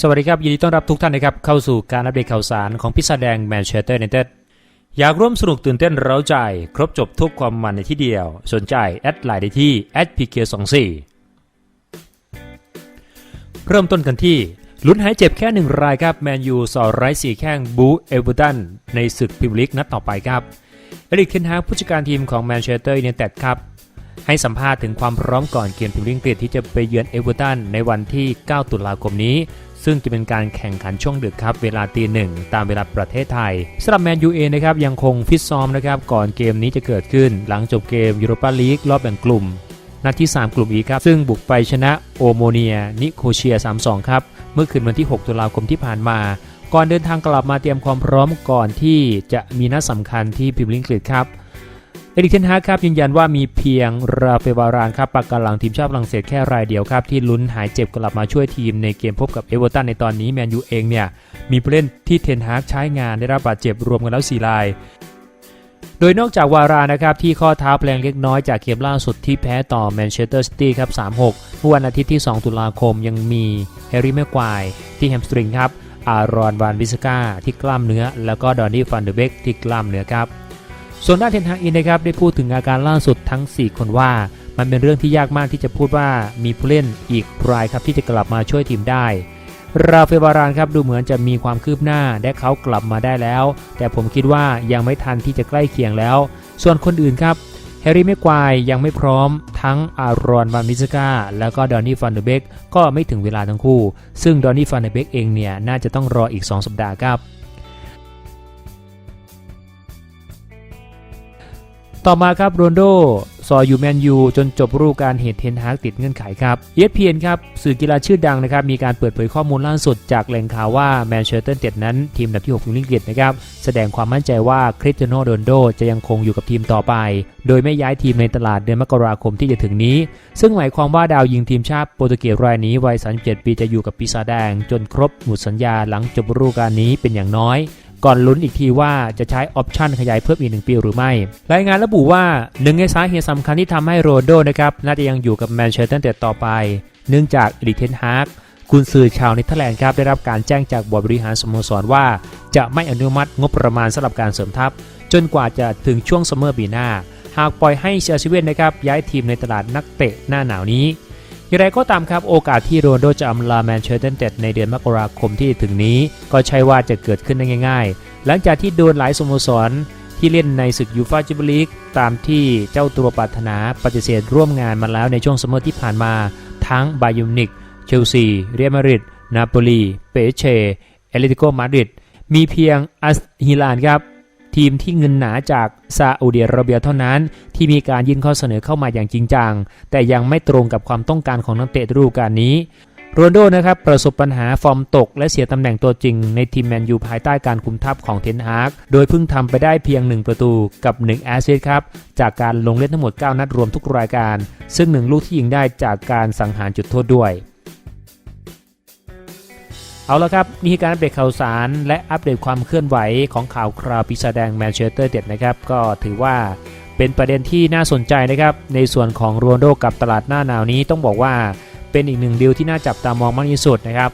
สวัสดีครับ ยินดีต้อนรับทุกท่านนะครับ เข้าสู่การอัปเดตข่าวสารของพิซซ่าแดงแมนเชสเตอร์ยูไนเต็ดอยากร่วมสนุกตื่นเต้นเร้าใจ ครบจบทุกความมันในที่เดียว สนใจ แอดไลน์ได้ที่ @pk24 เคสองสี่เริ่มต้นกันที่ลุ้นหายเจ็บแค่หนึ่งรายครับแมนยูสอไร้สี่แข้งบูเอเวอร์ตันในศึกพรีเมียร์ลีกนัดต่อไปครับเอริกเทนฮากผู้จัดการทีมของแมนเชสเตอร์ยูไนเต็ดครับให้สัมภาษณ์ถึงความพร้อมก่อนเกมพรีเมียร์ลีกอังกฤษที่จะไปเยือนเอเวอร์ตันในวันที่ 9 ตุลาคมนี้ ซึ่งจะเป็นการแข่งขันช่วงดึกครับ เวลาตีหนึ่งตามเวลาประเทศไทยสำหรับแมนยูเองนะครับยังคงฟิตซ้อมนะครับก่อนเกมนี้จะเกิดขึ้น หลังจบเกมยูโรปาลีกรอบแบ่งกลุ่มนัดที่ 3 กลุ่มอีครับ ซึ่งบุกไปชนะโอโมเนีย นิโคเชีย 3-2 ครับ เมื่อคืนวันที่ 6 ตุลาคมที่ผ่านมา ก่อนเดินทางกลับมาเตรียมความพร้อมก่อนที่จะมีนัดสำคัญที่พรีเมียร์ลีกอังกฤษครับ เอริกเทนฮากครับยืนยันว่ามีเพียงราเฟวารานครับปากกาหลังทีมชาติฝรั่งเศสแค่รายเดียวครับที่ลุ้นหายเจ็บกลับมาช่วยทีมในเกมพบกับเอเวอร์ตันในตอนนี้แมนยูเองเนี่ยมีผู้เล่นที่เทนฮากใช้งานได้รับบาดเจ็บรวมกันแล้ว 4 ราย โดยนอกจากวารานะครับที่ข้อเท้าแปลงเล็กน้อยจากเกมล่าสุดที่แพ้ต่อแมนเชสเตอร์ซิตี้ครับ 3-6เมื่อวันอาทิตย์ที่ 2 ตุลาคมยังมีแฮร์รี่แม็กควายที่แฮมสตริงครับ อารอนวานวิสกาที่กล้ามเนื้อ แล้วก็ดอนนี่ฟันเดอร์เบกที่กล้ามเนื้อครับ ส่วนด้านเทนฮากอินนะครับได้พูดถึงอาการล่าสุดทั้ง 4 คนว่า มันเป็นเรื่องที่ยากมากที่จะพูดว่ามีผู้เล่นอีกรายครับที่จะกลับมาช่วยทีมได้ ราเฟลวารานครับดูเหมือนจะมีความคืบหน้าและเขากลับมาได้แล้ว แต่ผมคิดว่ายังไม่ทันที่จะใกล้เคียงแล้ว ส่วนคนอื่นครับแฮร์รี่แม็กควายยังไม่พร้อม ทั้งอารอนวานมิสกาแล้วก็ดอนนี่ฟันเดอร์เบกก็ไม่ถึงเวลาทั้งคู่ ซึ่งดอนนี่ฟันเดอร์เบกเองเนี่ยน่าจะต้องรออีก 2 สัปดาห์ครับ ต่อมาครับโรนโดซอยอยู่แมนยูจนจบฤดูกาลเหตุเทนฮากติดเงื่อนไขครับ ESPN ครับสื่อกีฬาชื่อดังนะครับมีการเปิดเผยข้อมูลล่าสุดจากแหล่งข่าวว่าแมนเชสเตอร์เจ็ดนั้นทีมอันดับที่6ของอังกฤษนะครับแสดงความมั่นใจว่าคริสเตียโนโรนโดจะยังคงอยู่กับทีมต่อไป โดยไม่ย้ายทีมในตลาดเดือนมกราคมที่จะถึงนี้ ซึ่งหมายความว่าดาวยิงทีมชาติโปรตุเกสรายนี้วัย37ปีจะอยู่กับปีศาจแดง จนครบหมดสัญญาหลังจบฤดูกาลนี้เป็นอย่างน้อย ก่อนลุ้นอีกทีว่าจะใช้ออปชันขยายเพิ่มอีกหนึ่งปีหรือไม่ รายงานระบุว่าหนึ่งในสาเหตุสำคัญที่ทำให้โรโดนะครับน่าจะยังอยู่กับแมนเชสเตอร์เต็ดต่อไป เนื่องจากอริเทนฮาร์กกุนซือชาวเนเธอร์แลนด์ครับได้รับการแจ้งจากบอร์ดบริหารสโมสรว่า จะไม่อนุมัติงบประมาณสำหรับการเสริมทัพ จนกว่าจะถึงช่วงซัมเมอร์ปีหน้า หากปล่อยให้เชลซีเวนนะครับย้ายทีมในตลาดนักเตะหน้าหนาวนี้ อย่างไรก็ตามครับโอกาสที่โรนโดจะอำลาแมนเชสเตอร์ยูไนเต็ดในเดือนมกราคมที่ถึงนี้ ก็ใช่ว่าจะเกิดขึ้นได้ง่าย ๆ หลังจากที่โดนหลายสโมสรที่เล่นในศึกยูฟาจิบลีกตามที่เจ้าตัวปรารถนาปฏิเสธร่วมงานมาแล้วในช่วงซัมเมอร์ที่ผ่านมา ทั้งบายูนิกเชลซี เรอัลมาดริดนาโปลี เปเชเอเลติโกมาดริดมีเพียงอัสฮิลานครับ ทีมที่เงินหนาจากซาอุดิอาระเบียเท่านั้น ที่มีการยื่นข้อเสนอเข้ามาอย่างจริงจัง แต่ยังไม่ตรงกับความต้องการของนักเตะฤดูกาลนี้โรนโดนะครับประสบปัญหาฟอร์มตก และเสียตำแหน่งตัวจริงในทีมแมนยูภายใต้การคุมทัพของเทนฮากโดยเพิ่งทำไปได้เพียง 1 ประตูกับ 1 แอสซิสต์ครับ จากการลงเล่นทั้งหมด 9 นัดรวมทุกรายการ ซึ่ง 1 ลูกที่ยิงได้จากการสังหารจุดโทษด้วย เอาละครับ นี่คือการอัปเดตข่าวสาร และอัปเดตความเคลื่อนไหวของข่าวคราวปีศาจแดงแมนเชสเตอร์เด็ดนะครับ ก็ถือว่าเป็นประเด็นที่น่าสนใจนะครับ ในส่วนของโรนโดกับตลาดหน้าหนาวนี้ต้องบอกว่าเป็นอีกหนึ่งดีลที่น่าจับตามองมากที่สุดนะครับ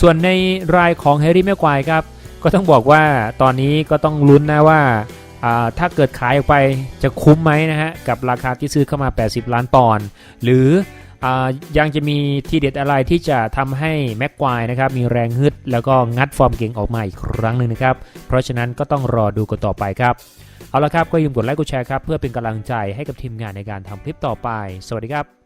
ส่วนในรายของแฮร์รี่แม็กควายครับก็ต้องบอกว่าตอนนี้ก็ต้องลุ้นนะว่าถ้าเกิดขายออกไปจะคุ้มไหมนะฮะกับราคาที่ซื้อเข้ามา 80 ล้านปอนด์หรือ ยังจะมีทีเด็ดอะไรที่จะทำให้แม็กควายนะครับมีแรงฮึด แล้วก็งัดฟอร์มเก่งออกมาอีกครั้งหนึ่งนะครับ เพราะฉะนั้นก็ต้องรอดูกันต่อไปครับ เอาละครับก็อย่าลืมกดไลค์กดแชร์ครับ เพื่อเป็นกำลังใจให้กับทีมงานในการทำคลิปต่อไป สวัสดีครับ